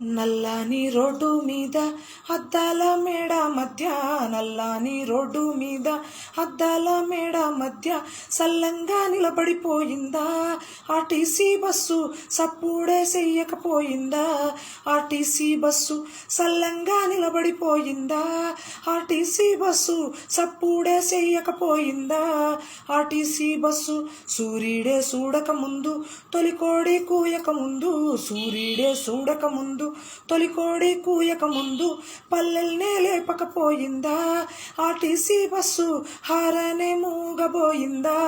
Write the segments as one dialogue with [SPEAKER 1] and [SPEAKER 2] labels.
[SPEAKER 1] నల్లని రోడ్డు మీద అద్దాల మేడ మధ్య నల్లని రోడ్డు మీద అద్దాల మేడ మధ్య సల్లంగా నిలబడిపోయిందా? ఆర్టీసీ బస్సు సప్పుడే చెయ్యకపోయిందా ఆర్టీసీ బస్సు సల్లంగా నిలబడిపోయిందా? ఆర్టీసీ బస్సు సప్పుడే చెయ్యకపోయిందా ఆర్టీసీ బస్సు సూర్యుడే చూడక ముందు తొలికోడి కూయక ముందు సూర్యుడే చూడక ముందు తొలికోడి కూయక ముందు పల్లెల్నే లేపకపోయిందా ఆర్టీసీ బస్సు హారనే మూగబోయిందా?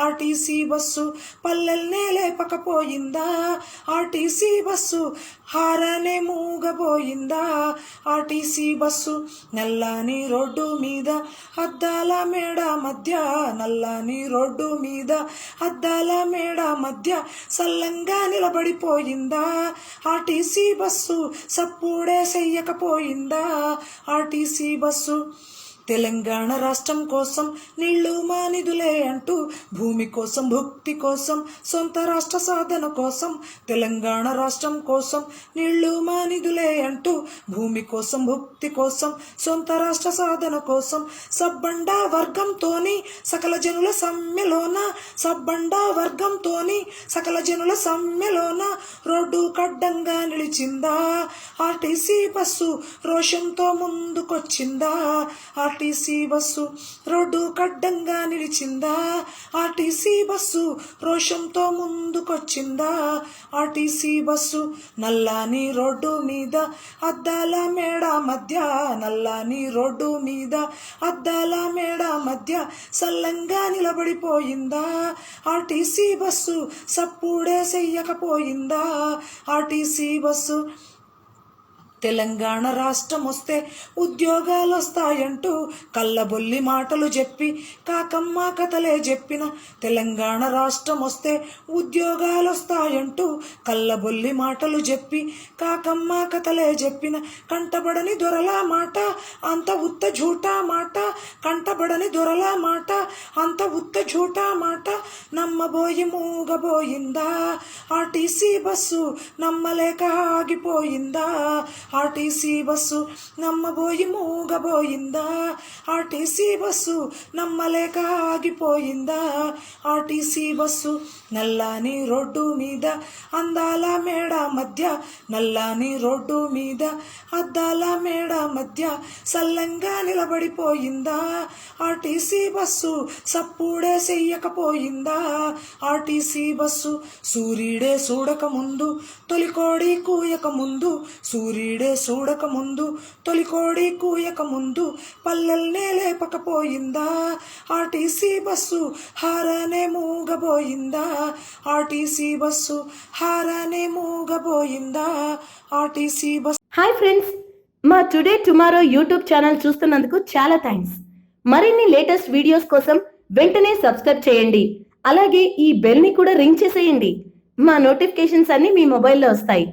[SPEAKER 1] ఆర్టీసీ బస్సు పల్లెల్నే లేపకపోయిందా ఆర్టీసీ బస్సు హారనే మూగబోయిందా? ఆర్టీసీ బస్సు నల్లని రోడ్డు మీద అద్దాల మేడ మధ్య నల్లని రోడ్డు మీద అద్దాల మేడ మధ్య సల్లంగా నిలబడిపోయిందా? ఆర్టీసీ బస్సు సప్పుడే చెయ్యకపోయిందా ఆర్టీసీ బస్సు. తెలంగాణ రాష్ట్రం కోసం నీళ్ళు మానిదులే అంటూ భూమి కోసం భుక్తి కోసం సొంత రాష్ట్ర సాధన కోసం తెలంగాణ రాష్ట్రం కోసం నీళ్ళు మానిదులే అంటూ భూమి కోసం భుక్తి కోసం సొంత రాష్ట్ర సాధన కోసం సబ్బండ వర్గంతోని సకల జనుల సమ్మెలోన సబ్బండ వర్గంతోని సకల జనుల సమ్మెలోన రోడ్డు కడ్డంగా నిలిచిందా? ఆర్టీసీ బస్సు రోషంతో ముందుకొచ్చిందా? ఆర్టీసీ బస్సు రోడ్డు కడ్డంగా నిలిచిందా? ఆర్టీసీ బస్సు రోషంతో ముందుకొచ్చిందా? ఆర్టీసీ బస్సు నల్లాని రోడ్డు మీద అద్దాల మేడ మధ్య నల్లాని రోడ్డు మీద అద్దాల మేడ మధ్య సల్లంగా నిలబడిపోయిందా? ఆర్టీసీ బస్సు సప్పుడే చెయ్యకపోయిందా ఆర్టీసీ బస్సు తెలంగాణ రాష్ట్రం వస్తే ఉద్యోగాలు వస్తాయంటూ కళ్ళబొల్లి మాటలు చెప్పి కాకమ్మ కథలే చెప్పిన తెలంగాణ రాష్ట్రం వస్తే ఉద్యోగాలు వస్తాయంటూ కళ్ళబొల్లి మాటలు చెప్పి కాకమ్మ కథలే చెప్పిన కంటబడని దొరలా మాట అంత ఉత్త జూటా మాట కంటబడని దొరలా మాట అంత ఉత్త జూటా మాట నమ్మబోయి మూగబోయిందా? ఆర్టీసీ బస్సు నమ్మలేక ఆగిపోయిందా? ఆర్టీసీ బస్సు నమ్మబోయి మూగబోయిందా? ఆర్టీసీ బస్సు నమ్మలేక ఆగిపోయిందా? ఆర్టీసీ బస్సు నల్లాని రోడ్డు మీద అందాల మేడ మధ్య నల్లాని రోడ్డు మీద అద్దాల మేడ మధ్య సల్లంగా నిలబడిపోయిందా? ఆర్టీసీ బస్సు సప్పుడే చెయ్యకపోయిందా? ఆర్టీసీ బస్సు సూర్యుడే చూడక ముందు తొలికోడి కూయక ముందు సూర్యుడే చూడక ముందు తొలికోడి కూయక ముందు పల్లెల్నే లేపకపోయిందా? ఆర్టీసీ బస్సు హారనే మూగబోయిందా? ఆర్టీసీ బస్సు హారనే మూగబోయిందా? ఆర్టీసీ బస్సు
[SPEAKER 2] హాయ్ ఫ్రెండ్స్ మా టుడే టుమారో యూట్యూబ్ ఛానల్ చూస్తున్నందుకు చాలా థ్యాంక్స్ మరిన్ని లేటెస్ట్ వీడియోస్ కోసం వెంటనే సబ్స్క్రైబ్ చేయండి. అలాగే ఈ బెల్ని కూడా రింగ్ చేసేయండి. మా నోటిఫికేషన్స్ అన్నీ మీ మొబైల్లో వస్తాయి.